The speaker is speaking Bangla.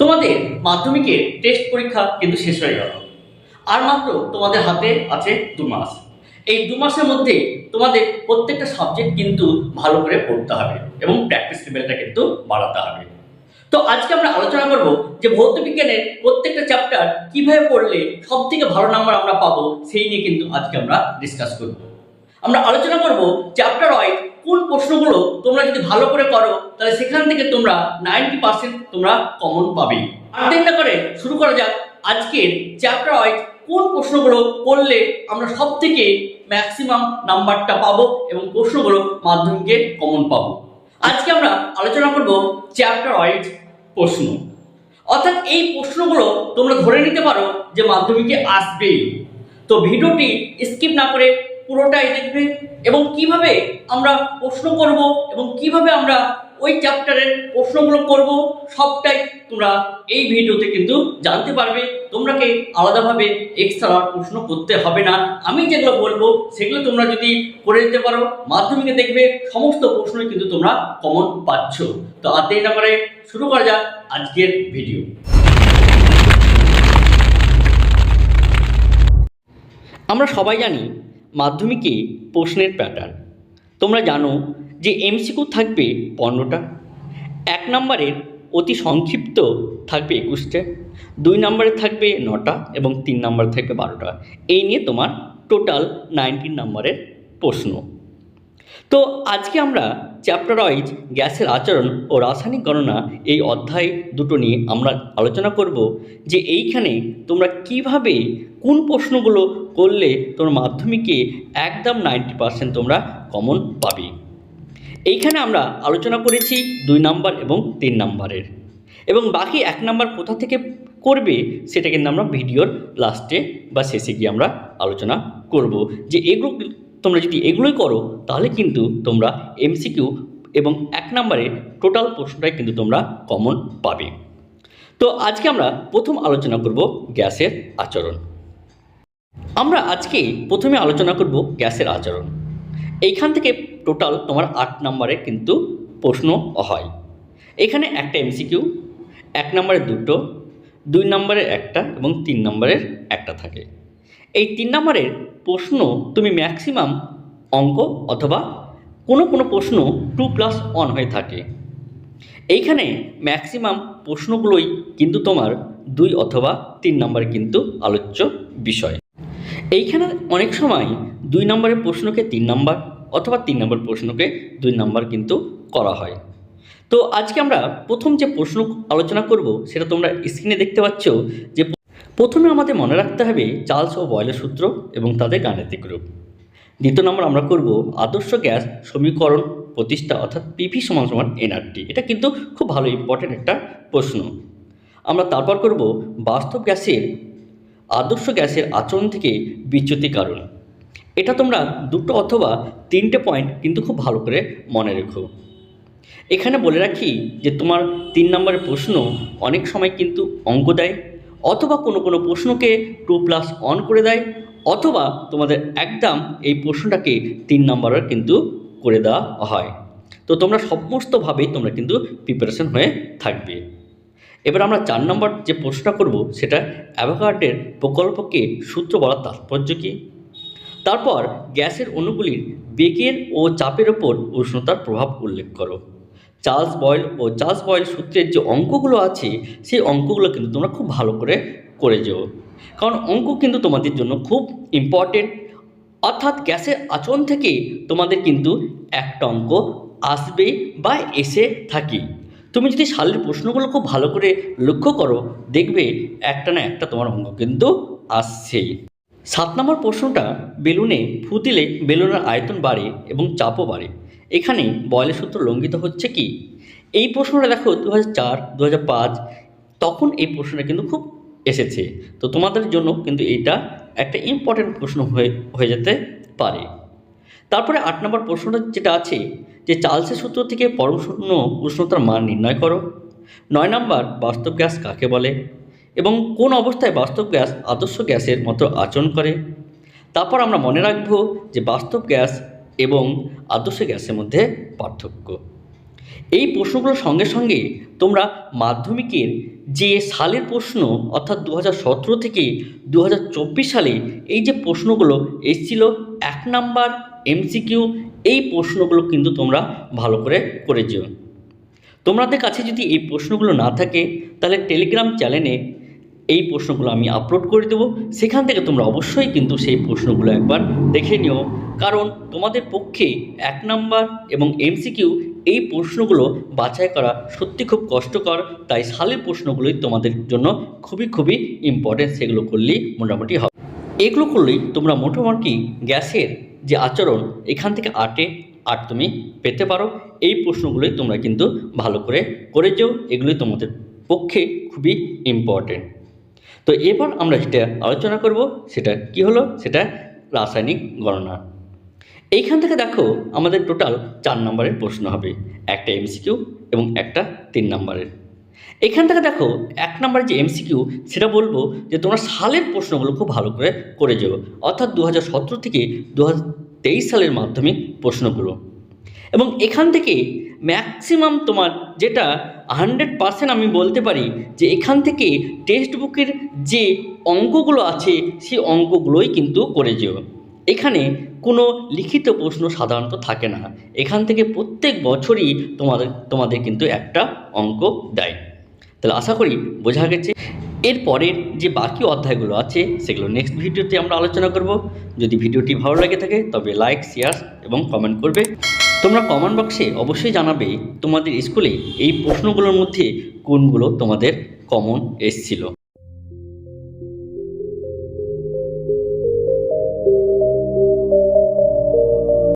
তোমাদের মাধ্যমিকের টেস্ট পরীক্ষা কিন্তু শেষ হয়ে গেল। আর মাত্র তোমাদের হাতে আছে দু মাস। এই দু মাসের মধ্যে তোমাদের প্রত্যেকটা সাবজেক্ট কিন্তু ভালো করে পড়তে হবে এবং প্র্যাকটিস লেভেলটা কিন্তু বাড়াতে হবে। তো আজকে আমরা আলোচনা করব যে ভৌত বিজ্ঞানের প্রত্যেকটা চ্যাপ্টার কীভাবে পড়লে সব থেকে ভালো নাম্বার আমরা পাবো, সেই নিয়ে কিন্তু আজকে আমরা ডিসকাস করব। আমরা আলোচনা করব চ্যাপ্টার ওয়াইজ কোন প্রশ্নগুলো তোমরা যদি ভালো করে করো, তাহলে সেখান থেকে তোমরা নাইনটি পার্সেন্ট তোমরা কমন পাবে। আর না করে শুরু করা যাক আজকের চ্যাপ্টার ওয়াইজ কোন প্রশ্নগুলো করলে আমরা সব থেকে ম্যাক্সিমাম নাম্বারটা পাবো এবং প্রশ্নগুলো মাধ্যমিকে কমন পাবো। আজকে আমরা আলোচনা করব চ্যাপ্টার ওয়াইজ প্রশ্ন। অর্থাৎ এই প্রশ্নগুলো তোমরা ধরে নিতে পারো যে মাধ্যমিকে আসবেই। তো ভিডিওটি স্কিপ না করে পুরোটাই দেখবে এবং কীভাবে আমরা প্রশ্ন করব এবং কীভাবে আমরা ওই চ্যাপ্টারের প্রশ্নগুলো করব, সবটাই তোমরা এই ভিডিওতে কিন্তু জানতে পারবে। তোমরাকে আলাদাভাবে এক্সট্রা প্রশ্ন করতে হবে না। আমি যেগুলো বলব, সেগুলো তোমরা যদি করে দিতে পারো, মাধ্যমিকে দেখবে সমস্ত প্রশ্নই কিন্তু তোমরা কমন পাচ্ছ। তো আর দেরি না করে শুরু করা যাক আজকের ভিডিও আমরা সবাই জানি মাধ্যমিকে প্রশ্নের প্যাটার্ন তোমরা জানো যে এমসিকিউ থাকবে পনেরোটা, এক নম্বরের অতি সংক্ষিপ্ত থাকবে একুশটা, দুই নম্বরে থাকবে নটা এবং তিন নম্বরে থাকবে বারোটা। এই নিয়ে তোমার টোটাল নাইনটিন নম্বরের প্রশ্ন। তো আজকে আমরা চ্যাপ্টার ওয়াইজ গ্যাসের আচরণ ও রাসায়নিক গণনা এই অধ্যায় দুটো নিয়ে আমরা আলোচনা করব যে এইখানে তোমরা কীভাবে কোন প্রশ্নগুলো করলে তোমার মাধ্যমিকে একদম নাইনটি পার্সেন্ট তোমরা কমন পাবে। এইখানে আমরা আলোচনা করেছি দুই নাম্বার এবং তিন নাম্বারের। এবং বাকি এক নাম্বার কোথা থেকে করবে সেটা কিন্তু আমরা ভিডিওর লাস্টে বা শেষে গিয়ে আমরা আলোচনা করব যে এগুলো তোমরা যদি এগুলোই করো, তাহলে কিন্তু তোমরা এমসিকিউ এবং এক নম্বরে টোটাল প্রশ্নটাই কিন্তু তোমরা কমন পাবে। তো আজকে আমরা প্রথম আলোচনা করব গ্যাসের আচরণ। আমরা আজকে প্রথমে আলোচনা করব গ্যাসের আচরণ। এইখান থেকে টোটাল তোমার আট নম্বরে কিন্তু প্রশ্ন হয়। এখানে একটা এমসিকিউ এক নম্বরে দুটো, দুই নম্বরের একটা এবং তিন নম্বরের একটা থাকে। এই তিন নম্বরের প্রশ্ন তুমি ম্যাক্সিমাম অঙ্ক অথবা কোনো কোনো প্রশ্ন টু প্লাস ওয়ান হয়ে থাকে। এইখানে ম্যাক্সিমাম প্রশ্নগুলোই কিন্তু তোমার দুই অথবা তিন নম্বরে কিন্তু আলোচ্য বিষয়। এইখানে অনেক সময় দুই নম্বরের প্রশ্নকে তিন নম্বর অথবা তিন নম্বর প্রশ্নকে দুই নম্বর কিন্তু করা হয়। তো আজকে আমরা প্রথম যে প্রশ্ন আলোচনা করব সেটা তোমরা স্ক্রিনে দেখতে পাচ্ছ যে প্রথমে আমাদের মনে রাখতে হবে চার্লস ও বয়লের সূত্র এবং তাদের গাণিতিক রূপ দ্বিতীয় নম্বর আমরা করব আদর্শ গ্যাস সমীকরণ প্রতিষ্ঠা অর্থাৎ পিভি সমান সমান এনআরটি এটা কিন্তু খুব ভালো ইম্পর্টেন্ট একটা প্রশ্ন। আমরা তারপর করব বাস্তব গ্যাসের, আদর্শ গ্যাসের আচরণ থেকে বিচ্যুতি কারণ। এটা তোমরা দুটো অথবা তিনটে পয়েন্ট কিন্তু খুব ভালো করে মনে রেখো। এখানে বলে রাখি যে তোমার তিন নম্বরের প্রশ্ন অনেক সময় কিন্তু অঙ্ক দেয় অথবা কোনো কোনো প্রশ্নকে টু প্লাস অন করে দেয়, অথবা তোমাদের একদম এই প্রশ্নটাকে তিন নম্বরের কিন্তু করে দেওয়া হয়। তো তোমরা সমস্তভাবেই তোমরা কিন্তু প্রিপারেশন হয়ে থাকবে। এবার আমরা চার নম্বর যে প্রশ্নটা করব, সেটা অ্যাভোগার্ডের প্রকল্পকে সূত্র বলার তাৎপর্য কী? তারপর গ্যাসের অণুগুলির বেগের ও চাপের ওপর উষ্ণতার প্রভাব উল্লেখ করো। চার্লস বয়েল ও চার্লস বয়েল সূত্রের যে অঙ্কগুলো আছে, সেই অঙ্কগুলো কিন্তু তোমরা খুব ভালো করে করে যেও। কারণ অঙ্ক কিন্তু তোমাদের জন্য খুব ইম্পর্টেন্ট অর্থাৎ গ্যাসের আচরণ থেকে তোমাদের কিন্তু একটা অঙ্ক আসবে বা এসে থাকি। তুমি যদি সালের প্রশ্নগুলো খুব ভালো করে লক্ষ্য করো, দেখবে একটা না একটা তোমার অঙ্ক কিন্তু আসছেই। সাত নম্বর প্রশ্নটা, বেলুনে ফু দিলে বেলুনের আয়তন বাড়ে এবং চাপও বাড়ে। এখানে বয়লের সূত্র লঙ্ঘিত হচ্ছে কি? এই প্রশ্নটা দেখো দু হাজার চার দু হাজার পাঁচ, তখন এই প্রশ্নটা কিন্তু খুব এসেছে। তো তোমাদের জন্য কিন্তু এটা একটা ইম্পর্টেন্ট প্রশ্ন হয়ে হয়ে যেতে পারে। তারপরে আট নম্বর প্রশ্নটা যেটা আছে, যে চার্লসের সূত্র থেকে পরম শূন্য উষ্ণতার মান নির্ণয় করো। নয় নম্বর, বাস্তব গ্যাস কাকে বলে? এবং কোন অবস্থায় বাস্তব গ্যাস আদর্শ গ্যাসের মতো আচরণ করে? তারপর আমরা মনে রাখব যে বাস্তব গ্যাস এবং আদর্শ গ্যাসের মধ্যে পার্থক্য। এই প্রশ্নগুলোর সঙ্গে সঙ্গে তোমরা মাধ্যমিকের যে সালের প্রশ্ন, অর্থাৎ দু সতেরো থেকে দু হাজার চব্বিশ সালে এই যে প্রশ্নগুলো এসেছিল এক নাম্বার এমসিকিউ এই প্রশ্নগুলো কিন্তু তোমরা ভালো করে করে যেও তোমাদের কাছে যদি এই প্রশ্নগুলো না থাকে, তাহলে টেলিগ্রাম চ্যানেলে এই প্রশ্নগুলো আমি আপলোড করে দেবো। সেখান থেকে তোমরা অবশ্যই কিন্তু সেই প্রশ্নগুলো একবার দেখে নিও। কারণ তোমাদের পক্ষে এক নাম্বার এবং এমসিকিউ এই প্রশ্নগুলো বাছাই করা সত্যি খুব কষ্টকর। তাই সালের প্রশ্নগুলোই তোমাদের জন্য খুবই খুবই ইম্পর্টেন্ট সেগুলো করলেই মোটামুটি হবে। এগুলো করলেই তোমরা মোটামুটি গ্যাসের যে আচরণ, এখান থেকে আটে আট তুমি পেতে পারো। এই প্রশ্নগুলোই তোমরা কিন্তু ভালো করে করে যেও এগুলোই তোমাদের পক্ষে খুবই ইম্পর্টেন্ট তো এবার আমরা যেটা আলোচনা করব, সেটা কি হলো? সেটা রাসায়নিক গণনা। এইখান থেকে দেখো আমাদের টোটাল চার নম্বরের প্রশ্ন হবে। একটা এমসিকিউ এবং একটা তিন নম্বরের। এখান থেকে দেখো, এক নম্বরের যে এমসিকিউ সেটা বলব যে তোমরা সালের প্রশ্নগুলো খুব ভালো করে করে যাও। অর্থাৎ দু হাজার সতেরো থেকে দু হাজার তেইশ সালের মাধ্যমিক প্রশ্নগুলো। এবং এখান থেকে ম্যাক্সিমাম তোমার যেটা হান্ড্রেড পার্সেন্ট আমি বলতে পারি যে এখান থেকে টেক্সট বুকের যে অঙ্কগুলো আছে সেই অঙ্কগুলোই কিন্তু করে যেও। এখানে কোনো লিখিত প্রশ্ন সাধারণত থাকে না। এখান থেকে প্রত্যেক বছরই তোমাদের তোমাদের কিন্তু একটা অঙ্ক দেয়। তাহলে আশা করি বোঝা গেছে। এর পরের যে বাকি অধ্যায়গুলো আছে, সেগুলো নেক্সট ভিডিওতে আমরা আলোচনা করব। যদি ভিডিওটি ভালো লাগে থাকে, তবে লাইক শেয়ার এবং কমেন্ট করবে। তোমরা কমেন্ট বক্সে অবশ্যই জানাবে তোমাদের স্কুলে এই প্রশ্নগুলোর মধ্যে কোনগুলো তোমাদের কমন এসছিল।